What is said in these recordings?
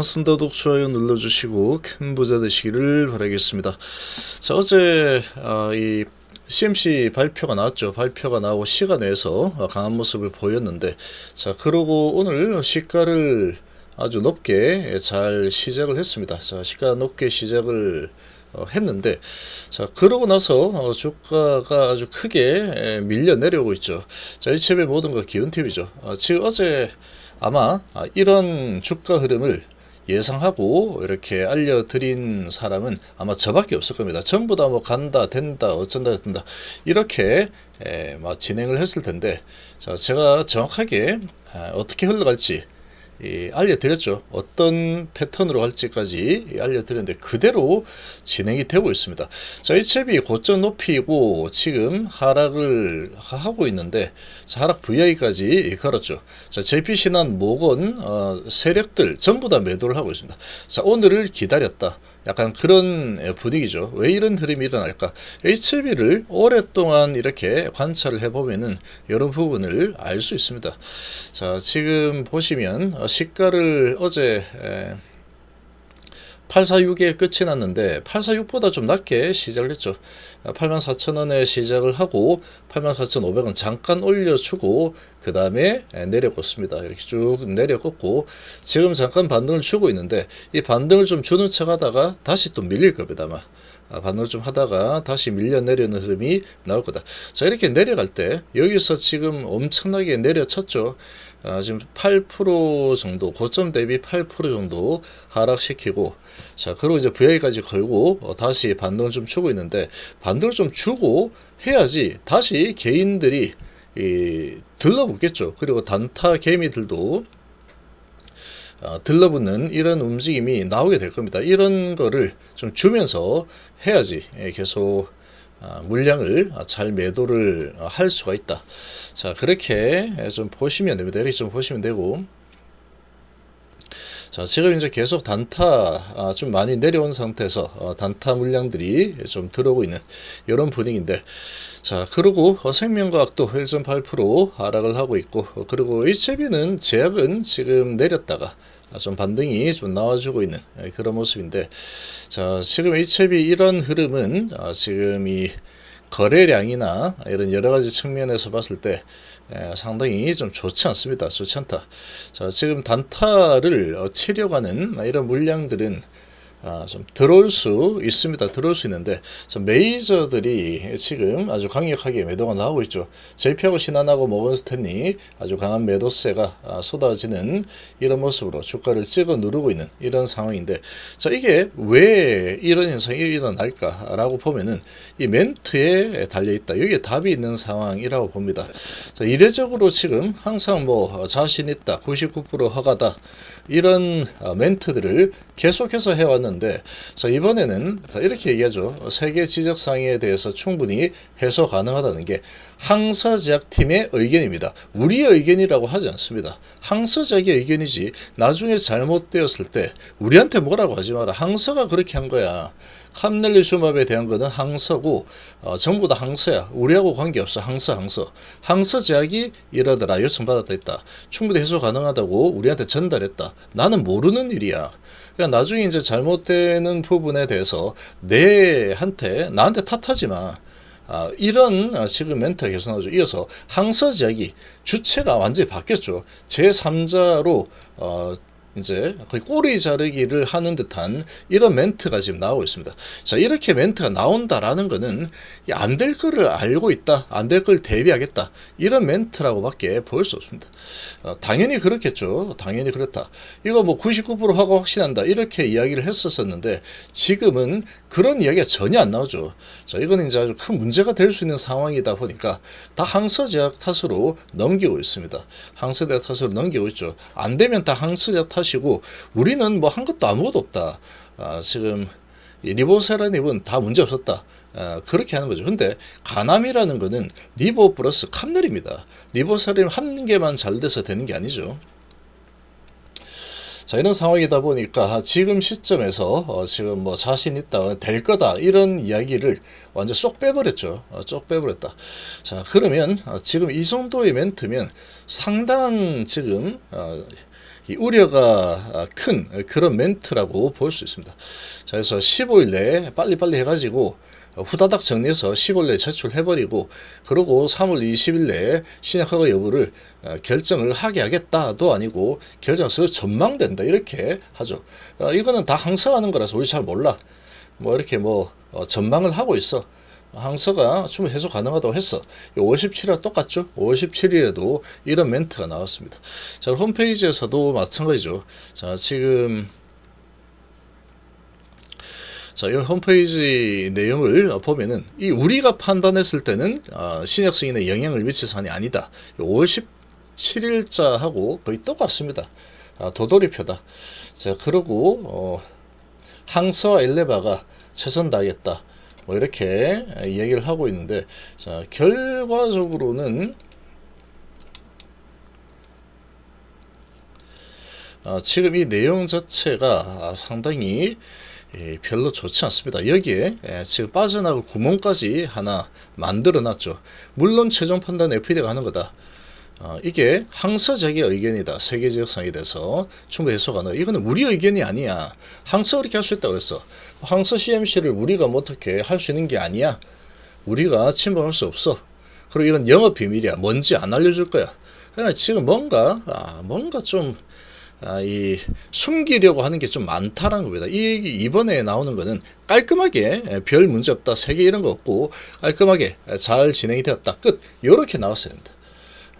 반갑습니다. 구독, 좋아요 눌러주시고 큰 부자 되시기를 바라겠습니다. 자, 어제 아, 이 CMC 발표가 나왔죠. 발표가 나오고 어, 강한 모습을 보였는데 자, 그러고 오늘 시가를 아주 높게 잘 시작을 했습니다. 자, 시가 높게 시작을 어, 했는데 자 그러고 나서 어, 주가가 아주 크게 에, 밀려 내려오고 있죠. 자 이첩의 모든 것 기운 팁이죠. 어, 지금 어제 아마 아, 이런 주가 흐름을 예상하고 이렇게 알려드린 사람은 아마 저밖에 없을 겁니다. 전부 다 뭐 간다, 된다, 어쩐다, 된다 이렇게 에, 막 진행을 했을 텐데 자 제가 정확하게 아, 어떻게 흘러갈지 이 알려드렸죠. 어떤 패턴으로 갈지까지 알려드렸는데 그대로 진행이 되고 있습니다. 자, 이 챕이 고점 높이고 지금 하락을 하고 있는데 자, 하락 VI까지 걸었죠. 자, JP 신한 모건 어, 세력들 전부 다 매도를 하고 있습니다. 자, 오늘을 기다렸다. 약간 그런 분위기죠. 왜 이런 흐름이 일어날까? HB를 오랫동안 이렇게 관찰을 해보면은 이런 부분을 알 수 있습니다. 자, 지금 보시면 어, 시가를 어제 에, 846에 끝이 났는데 846보다 좀 낮게 시작을 했죠. 84,000원에 시작을 하고 84,500원 잠깐 올려주고 그 다음에 내려꽂습니다. 이렇게 쭉 내려꽂고 지금 잠깐 반등을 주고 있는데 이 반등을 좀 주는 척 하다가 다시 또 밀릴 겁니다. 아마. 아, 반응을 좀 하다가 다시 밀려 내려오는 흐름이 나올 거다. 자, 이렇게 내려갈 때 여기서 지금 엄청나게 내려쳤죠. 아, 지금 8% 정도, 고점 대비 8% 정도 하락시키고, 자, 그리고 이제 VI까지 걸고, 어, 다시 반등을 좀 주고 있는데, 반등을 좀 주고 해야지 다시 개인들이 이, 들러붙겠죠. 그리고 단타 개미들도 어, 들러붙는 이런 움직임이 나오게 될 겁니다. 이런 거를 좀 주면서 해야지 예, 계속 아, 물량을 잘 매도를 할 수가 있다. 자 그렇게 좀 보시면 됩니다. 이렇게 좀 보시면 되고 자, 지금 이제 계속 단타 아, 좀 많이 내려온 상태에서 어, 단타 물량들이 좀 들어오고 있는 이런 분위기인데 자, 그리고 어, 생명과학도 1.8% 하락을 하고 있고 어, 그리고 HB는 제약은 지금 내렸다가 아, 좀 반등이 좀 나와주고 있는 예, 그런 모습인데 자, 지금 HB 이런 흐름은 아, 지금 이 거래량이나 이런 여러 가지 측면에서 봤을 때 에, 상당히 좀 좋지 않습니다. 좋지 않다. 자, 지금 단타를 어, 치려가는 이런 물량들은 아, 좀 들어올 수 있습니다. 들어올 수 있는데 메이저들이 지금 아주 강력하게 매도가 나오고 있죠. JP하고 신한하고 모건스탠이 아주 강한 매도세가 아, 쏟아지는 이런 모습으로 주가를 찍어 누르고 있는 이런 상황인데 자 이게 왜 이런 현상이 일어날까라고 보면은 이 멘트에 달려 있다. 여기에 답이 있는 상황이라고 봅니다. 자, 이례적으로 지금 항상 뭐 자신 있다, 99% 허가다 이런 어, 멘트들을 계속해서 해왔는 데 자 이번에는 이렇게 얘기하죠. 세계 지적 상의에 대해서 충분히 해소 가능하다는 게 항서 제약팀의 의견입니다. 우리의 의견이라고 하지 않습니다. 항서 제약의 의견이지 나중에 잘못되었을 때 우리한테 뭐라고 하지 마라. 항서가 그렇게 한 거야. 캄넬리슈맙에 대한 거는 항서고 어, 전부 다 항서야. 우리하고 관계없어. 항서 항서. 항서 제약이 이러더라. 요청받았다 했다. 충분히 해소 가능하다고 우리한테 전달했다. 나는 모르는 일이야. 그러니까 나중에 이제 잘못되는 부분에 대해서 내한테 나한테 탓하지 마. 아, 이런 지금 멘트가 계속 나오죠. 이어서 항서 제약이 주체가 완전히 바뀌었죠. 제3자로 어, 이제 거의 꼬리 자르기를 하는 듯한 이런 멘트가 지금 나오고 있습니다. 자, 이렇게 멘트가 나온다라는 거는 안 될 거를 알고 있다. 안 될 걸 대비하겠다. 이런 멘트라고밖에 보일 수 없습니다. 어, 당연히 그렇겠죠. 당연히 그렇다. 이거 뭐 99% 하고 확신한다. 이렇게 이야기를 했었었는데 지금은 그런 이야기가 전혀 안 나오죠. 자, 이거는 이제 아주 큰 문제가 될 수 있는 상황이다 보니까 다 항서제약 탓으로 넘기고 있습니다. 항서제약 탓으로 넘기고 있죠. 안 되면 다 항서제약 탓 이고 우리는 뭐 한 것도 아무것도 없다. 아, 지금 리보세라닙은 다 문제 없었다. 아, 그렇게 하는 거죠. 근데 가남이라는 거는 리보 플러스 캄넬입니다. 리보세라님 한 개만 잘 돼서 되는 게 아니죠. 자 이런 상황이다 보니까 지금 시점에서 어, 지금 뭐 자신 있다 될 거다 이런 이야기를 완전 쏙 빼버렸죠 어, 쏙 빼버렸다 자 그러면 어, 지금 이 정도의 멘트면 상당한 지금 어, 이 우려가 큰 그런 멘트라고 볼 수 있습니다. 자, 그래서 15일 내에 빨리빨리 해가지고 후다닥 정리해서 15일 내에 제출해버리고 그러고 3월 20일 내에 신약 허가 여부를 어, 결정을 하게 하겠다도 아니고 결정서 전망된다 이렇게 하죠. 어, 이거는 다 항상 하는 거라서 우리 잘 몰라. 뭐 이렇게 뭐 어, 전망을 하고 있어. 항서가 충분히 해소 가능하다고 했어. 57일과 똑같죠? 57일에도 이런 멘트가 나왔습니다. 자, 홈페이지에서도 마찬가지죠. 자, 지금 자, 이 홈페이지 내용을 보면은 이 우리가 판단했을 때는 어, 신약 승인에 영향을 미칠 사안이 아니다. 57일자하고 거의 똑같습니다. 아, 도돌이표다. 자, 그러고 어, 항서와 엘레바가 최선 다하겠다. 뭐 이렇게 얘기를 하고 있는데 자, 결과적으로는 어, 지금 이 내용 자체가 상당히 예, 별로 좋지 않습니다. 여기에 예, 지금 빠져나갈 구멍까지 하나 만들어 놨죠. 물론 최종 판단 FPD가 하는 거다. 어, 이게 항서적의 의견이다. 세계 지역상에 대해서 충분히 해소가 나. 이거는 우리 의견이 아니야. 항서 그렇게 할 수 있다 그랬어. 항서 CMC를 우리가 뭐 어떻게 할 수 있는 게 아니야. 우리가 침범할 수 없어. 그리고 이건 영업 비밀이야. 뭔지 안 알려줄 거야. 그러니까 지금 뭔가 아, 뭔가 좀 아, 이 숨기려고 하는 게 좀 많다라는 겁니다. 이 이번에 나오는 거는 깔끔하게 별 문제 없다, 세계 이런 거 없고 깔끔하게 잘 진행이 되었다, 끝. 이렇게 나왔어야 된다.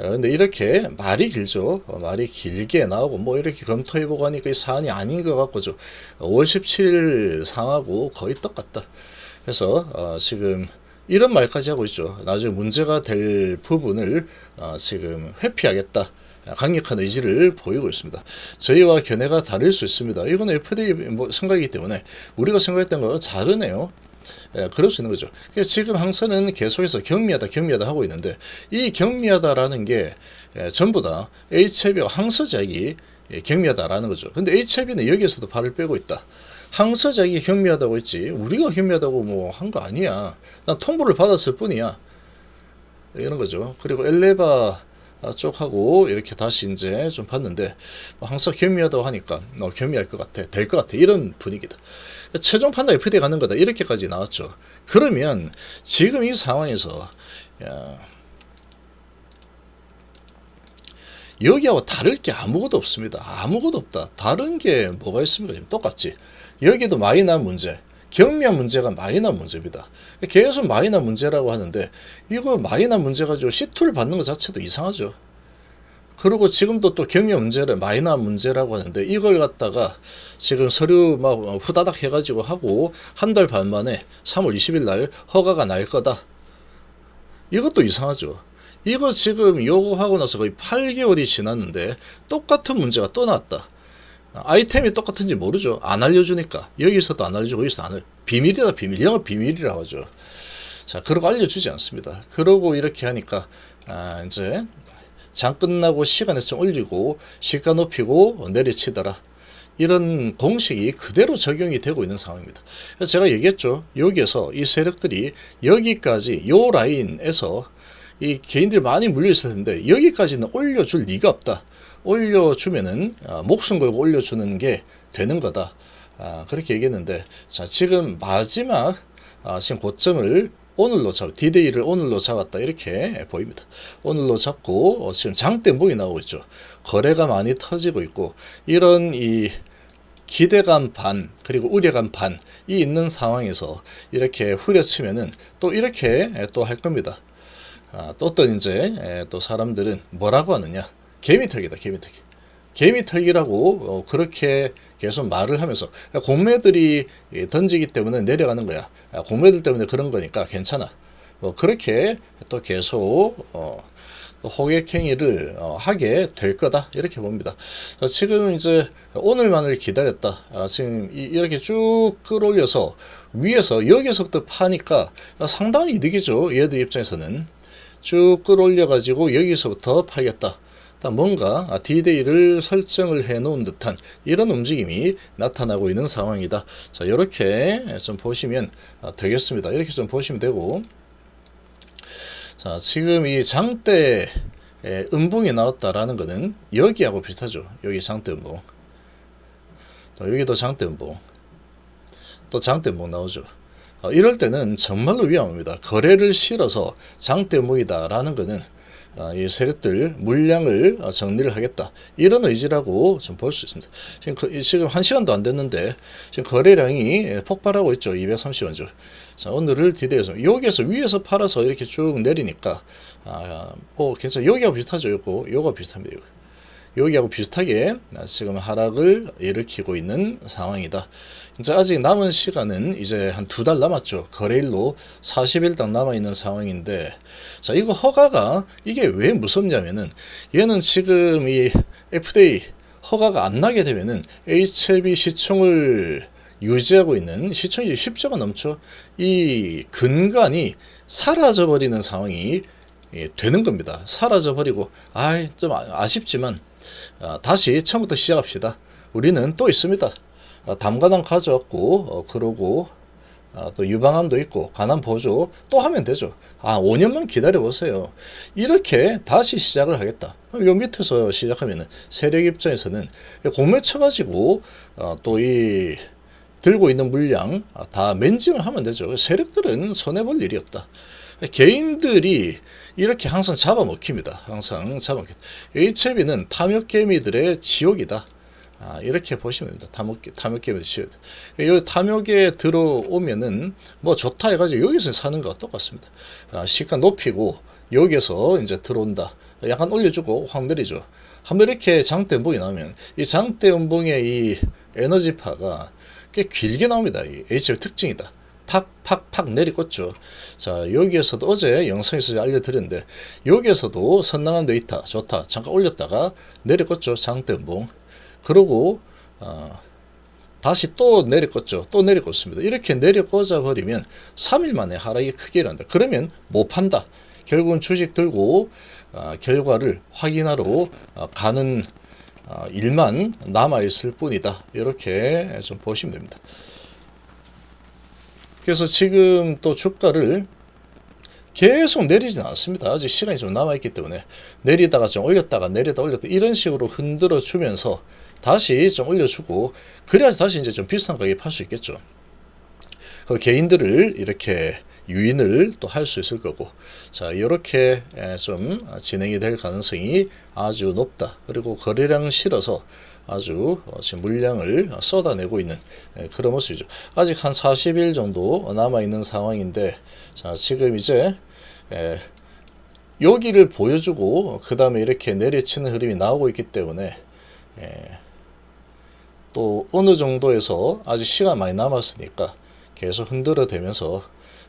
어, 근데 이렇게 말이 길죠. 어, 말이 길게 나오고 뭐 이렇게 검토해보고 하니까 이 사안이 아닌 것 같고죠. 5월 17일 상하고 거의 똑같다. 그래서 어, 지금 이런 말까지 하고 있죠. 나중에 문제가 될 부분을 어, 지금 회피하겠다. 강력한 의지를 보이고 있습니다. 저희와 견해가 다를 수 있습니다. 이건 FDA 뭐 생각이기 때문에 우리가 생각했던 거랑 다르네요. 예, 그럴 수 있는 거죠. 그러니까 지금 항서는 계속해서 경미하다, 경미하다 하고 있는데 이 경미하다라는 게 예, 전부 다 HIV와 항서작이 예, 경미하다라는 거죠. 근데 HIV는 여기에서도 발을 빼고 있다. 항서작이 경미하다고 했지 우리가 경미하다고 뭐 한 거 아니야. 난 통보를 받았을 뿐이야. 이런 거죠. 그리고 엘레바 쪽 하고 이렇게 다시 이제 좀 봤는데 뭐 항상 경미하다고 하니까 어, 경미할 것 같아 될 것 같아 이런 분위기다. 최종 판단 FDA 가는 거다 이렇게까지 나왔죠. 그러면 지금 이 상황에서 야, 여기하고 다를 게 아무것도 없습니다. 아무것도 없다. 다른 게 뭐가 있습니까? 똑같지. 여기도 마이너 문제 경미한 문제가 마이너 문제입니다. 계속 마이너 문제라고 하는데 이거 마이너 문제 가지고 C2를 받는 것 자체도 이상하죠. 그리고 지금도 또 경미한 문제를 마이너 문제라고 하는데 이걸 갖다가 지금 서류 막 후다닥 해가지고 하고 한 달 반 만에 3월 20일 날 허가가 날 거다. 이것도 이상하죠. 이거 지금 요구하고 나서 거의 8개월이 지났는데 똑같은 문제가 또 나왔다. 아이템이 똑같은지 모르죠. 안 알려주니까. 여기서도 안 알려주고, 여기서 안 알려. 비밀이다, 비밀. 영업 비밀이라고 하죠. 자, 그러고 알려주지 않습니다. 그러고 이렇게 하니까, 아, 이제, 장 끝나고 시간에서 좀 올리고, 시가 높이고, 내리치더라. 이런 공식이 그대로 적용이 되고 있는 상황입니다. 제가 얘기했죠. 여기에서 이 세력들이 여기까지, 요 라인에서 이 개인들이 많이 물려 있을 텐데, 여기까지는 올려줄 리가 없다. 올려주면은 아, 목숨 걸고 올려주는 게 되는 거다. 아, 그렇게 얘기했는데 자 지금 마지막 아, 지금 고점을 오늘로 잡 디데이를 오늘로 잡았다 이렇게 보입니다. 오늘로 잡고 어, 지금 장대목이 나오고 있죠. 거래가 많이 터지고 있고 이런 이 기대감 반 그리고 우려감 반이 있는 상황에서 이렇게 후려치면은 또 이렇게 또 할 겁니다. 아, 또또 이제 또 사람들은 뭐라고 하느냐 개미털기다 개미털기 개미털기라고 어, 그렇게 계속 말을 하면서 공매들이 던지기 때문에 내려가는 거야 공매들 때문에 그런 거니까 괜찮아 뭐 그렇게 또 계속 어, 호객행위를 어, 하게 될 거다 이렇게 봅니다. 지금 이제 오늘만을 기다렸다. 아, 지금 이, 이렇게 쭉 끌어올려서 위에서 여기서부터 파니까 상당히 이득이죠. 얘들 입장에서는 쭉 끌어올려 가지고 여기서부터 팔겠다. 뭔가 디데이를 설정을 해 놓은 듯한 이런 움직임이 나타나고 있는 상황이다. 자, 이렇게 좀 보시면 되겠습니다. 이렇게 좀 보시면 되고 자, 지금 이 장대 에, 음봉이 나왔다라는 것은 여기하고 비슷하죠. 여기 장대 음봉. 또 여기도 장대 음봉. 또 장대 음봉 나오죠. 어, 이럴 때는 정말로 위험합니다. 거래를 실어서 장대 음봉이다라는 것은 어, 이 세력들 물량을 어, 정리를 하겠다 이런 의지라고 좀 볼 수 있습니다. 지금 그- 지금 한 시간도 안 됐는데 지금 거래량이 예, 폭발하고 있죠. 230원 주. 자 오늘을 디데이에서 여기에서 위에서 팔아서 이렇게 쭉 내리니까 아 뭐 괜찮. 여기하고 비슷하죠. 요거 요거 비슷합니다. 요거. 여기하고 비슷하게 지금 하락을 일으키고 있는 상황이다. 이제 아직 남은 시간은 이제 한 두 달 남았죠. 거래일로 40일당 남아 있는 상황인데, 자 이거 허가가 이게 왜 무섭냐면은 얘는 지금 이 FDA 허가가 안 나게 되면은 HLB 시총을 유지하고 있는 시청이 10조가 넘죠. 이 근간이 사라져 버리는 상황이 예, 되는 겁니다. 사라져 버리고 아이 좀 아- 아쉽지만 아, 다시 처음부터 시작합시다. 우리는 또 있습니다. 아, 담가당 가져왔고 어, 그러고 아, 또 유방암도 있고 간암 보조 또 하면 되죠. 아 5년만 기다려 보세요. 이렇게 다시 시작을 하겠다. 요 밑에서 시작하면은 세력 입장에서는 공매 쳐 가지고 어, 또이 들고 있는 물량 아, 다 맨징을 하면 되죠. 세력들은 손해볼 일이 없다. 개인들이 이렇게 항상 잡아먹힙니다. 항상 잡아먹힙니다. HB는 탐욕개미들의 지옥이다. 아, 이렇게 보시면 됩니다. 탐욕, 탐욕개미들 지옥. 여기 탐욕에 들어오면은 뭐 좋다 해가지고 여기서 사는 거와 똑같습니다. 아, 시가 높이고 여기서 이제 들어온다. 약간 올려주고 확 내리죠. 한번 이렇게 장대 음봉이 나오면 이 장대 음봉의 이 에너지파가 꽤 길게 나옵니다. 이 HL 특징이다. 팍팍팍 내리꽂죠. 자 여기에서도 어제 영상에서 알려드렸는데 여기에서도 선량한 데이터 좋다. 잠깐 올렸다가 내리꽂죠. 장대 음봉. 그러고 어, 다시 또 내려꽂죠. 또 내려꽂습니다. 이렇게 내려꽂아 버리면 3일 만에 하락이 크게 일어난다. 그러면 못 판다. 결국은 주식 들고 어, 결과를 확인하러 어, 가는 어, 일만 남아 있을 뿐이다. 이렇게 좀 보시면 됩니다. 그래서 지금 또 주가를 계속 내리진 않습니다. 아직 시간이 좀 남아있기 때문에 내리다가 좀 올렸다가 내리다 올렸다 이런 식으로 흔들어 주면서 다시 좀 올려주고 그래야지 다시 이제 좀 비싼 가격에 팔 수 있겠죠. 그 개인들을 이렇게 유인을 또 할 수 있을 거고 자 이렇게 좀 진행이 될 가능성이 아주 높다. 그리고 거래량 실어서 아주 어, 지금 물량을 쏟아내고 있는 예, 그런 모습이죠. 아직 한 40일 정도 남아 있는 상황인데 자 지금 이제 예, 여기를 보여주고 그 다음에 이렇게 내리치는 흐름이 나오고 있기 때문에 예, 또 어느 정도에서 아직 시간 많이 남았으니까 계속 흔들어 대면서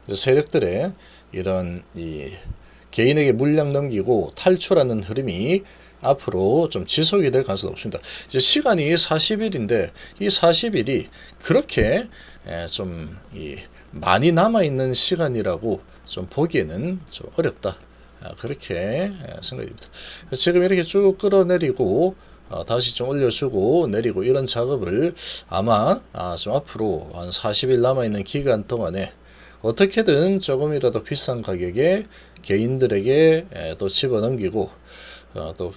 이제 세력들의 이런 이 개인에게 물량 넘기고 탈출하는 흐름이 앞으로 좀 지속이 될 가능성이 높습니다. 이제 시간이 40일인데 이 40일이 그렇게 에, 좀이 많이 남아 있는 시간이라고 좀 보기에는 좀 어렵다. 아, 그렇게 듭니다. 지금 이렇게 쭉 끌어내리고 어, 다시 좀 올려주고 내리고 이런 작업을 아마 아, 좀 앞으로 한 40일 남아 있는 기간 동안에 어떻게든 조금이라도 비싼 가격에 개인들에게 에, 또 집어넘기고 어, 또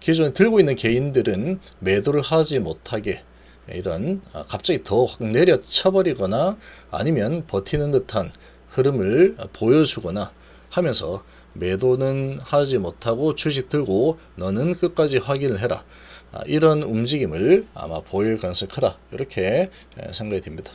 기존에 들고 있는 개인들은 매도를 하지 못하게 이런 아, 갑자기 더 확 내려쳐버리거나 아니면 버티는 듯한 흐름을 보여주거나 하면서 매도는 하지 못하고 주식 들고 너는 끝까지 확인을 해라. 아, 이런 움직임을 아마 보일 가능성이 크다. 이렇게 에, 생각이 됩니다.